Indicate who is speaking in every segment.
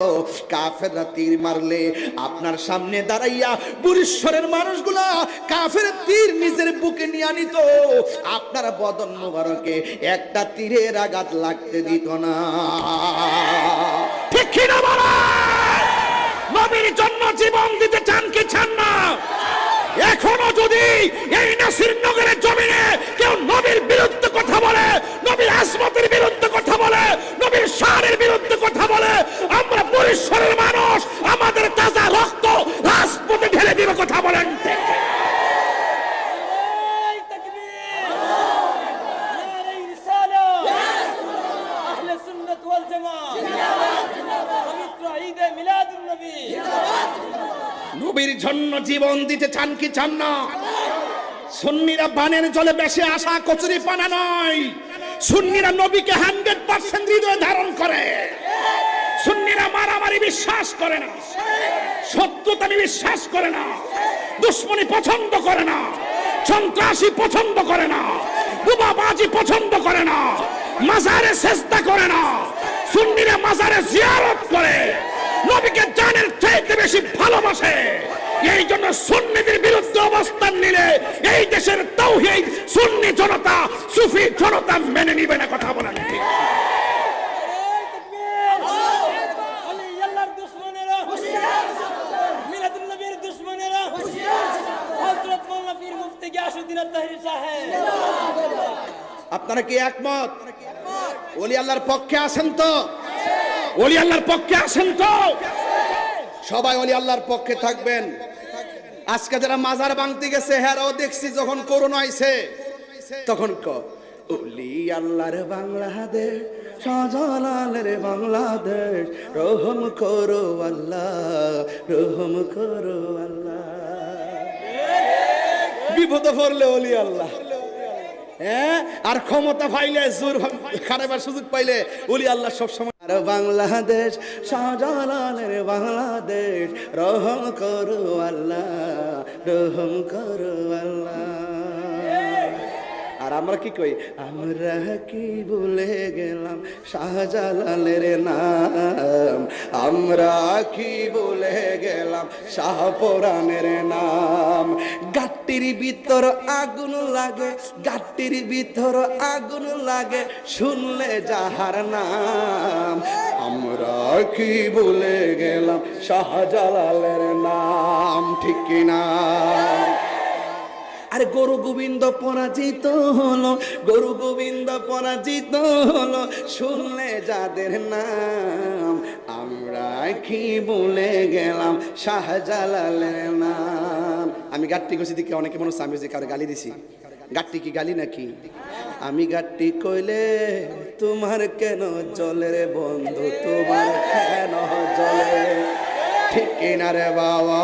Speaker 1: কাফেররা তীর মারলে আপনার সামনে দাঁড়াইয়া মানুষগুলা কাফের তীর নিজের বুকে নিয়ে আপনার বদন মোবারকে একটা তীরের আঘাত লাগতে দিত না।
Speaker 2: ঠিক কিনা বলা? নবীর জন্য জীবন দিতে চান কি চান না? এখনও যদি এই নাসির নগরের নবীর জন্য জীবন দিতে চান কি চান না? সুন্নিরা বানের জলে বেশি আসা কচুরি পানা নয়। সুন্নিরা নবীকে হান্ড্রেড পার্সেন্ট হৃদয়ে ধারণ করে। সুন্নিরা মারামারি বিশ্বাস করে না। সত্যতামি বিশ্বাস করে না। দুশ্মনী পছন্দ করে না। সন্ত্রাসী পছন্দ করে না। বুবাবাজি পছন্দ করে না। মাজারে চেষ্টা করে না। সুন্নিরা মাজারে জিয়ারত করে। নবীকে জানের বেশি ভালোবাসে। এই জন্য সুন্নিদের বিরুদ্ধে অবস্থান নিলে এই দেশের তৌহিদ সুন্নি জনতা, সুফি জনতা মেনে নিবে না কথা বলেন ঠিক।
Speaker 1: আপনারা কি একমত? ওলি আল্লাহর পক্ষে আছেন তো?
Speaker 2: ওলি আল্লাহর পক্ষে আসেন তো?
Speaker 1: সবাই অলি আল্লাহর পক্ষে থাকবেন। আজকে যারা মাজার ভাঙতে গেছে, হেরাও দেখছি যখন করোনা আইছে তখন ক, ওলি আল্লাহর বাংলাদেশ শাহজালালের বাংলাদেশ, রহম করো আল্লাহ, রহম করো আল্লাহ। বিপদে পড়লে অলি আল্লাহ। হ্যাঁ আর ক্ষমতা পাইলে জোর খারাপের সুযোগ পাইলে উলি আল্লাহ সবসময় আর বাংলাদেশ, শাহজালালের বাংলাদেশ, রহম করো আল্লাহ, রহম করো আল্লাহ। আর আমরা কি কই? আমরা কি ভুলে গেলাম শাহজালালের নাম? আমরা কি ভুলে গেলাম শাহপুরাণের নাম? গাট্টির ভিতর আগুন লাগে, গাট্টির ভিতর আগুন লাগে, শুনলে যাহার নাম? আমরা কি ভুলে গেলাম শাহজালালের নাম, ঠিক কিনা? আরে গরু গোবিন্দ পরাজিত হলো, গরু গোবিন্দ পরাজিত হলো, শুনলে যাদের নাম আমরা কি বলে গেলাম, শাহজালালের নাম। আমি গাট্টি কষি দিকে অনেকে মনে হচ্ছে আমি যে কারও গালি দিছি। গাট্টি কি গালি নাকি? আমি গাট্টি কইলে তোমার কেন জলে রে বন্ধু, তোমার কেন জলে? ঠিক কিনা রে বাবা?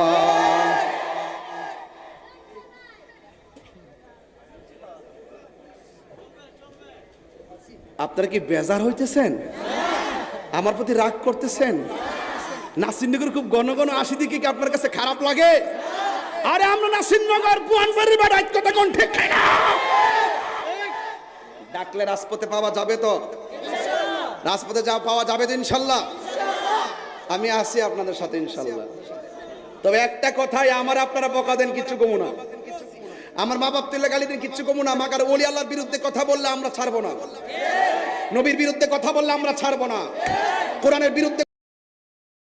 Speaker 1: আপনারা কি বেজার হইতেছেন? আমার প্রতি রাগ করতেছেন? নাসিরনগর খুব ঘন ঘন আসি দিকে কি আপনার কাছে খারাপ লাগে?
Speaker 2: আরে আমরা নাসিরনগর পুয়ানবাড়ি বা রাজ কথা কোন ঠিক না?
Speaker 1: ডাকলে রাজপথে পাওয়া যাবে তো? রাজপথে যা পাওয়া যাবে তো ইনশাল্লাহ। আমি আসি আপনাদের সাথে ইনশাল্লাহ। তবে একটা কথাই, আমার আপনারা বকা দেন কিচ্ছু কমু না। আমার মা বাপ তেলে গালি দিন কিচ্ছু কমু না মাকার ওলি আল্লাহর বিরুদ্ধে কথা বললে আমরা ছাড়বো না। নবীর বিরুদ্ধে কথা বললে আমরা ছাড়বো না। কোরআনের বিরুদ্ধে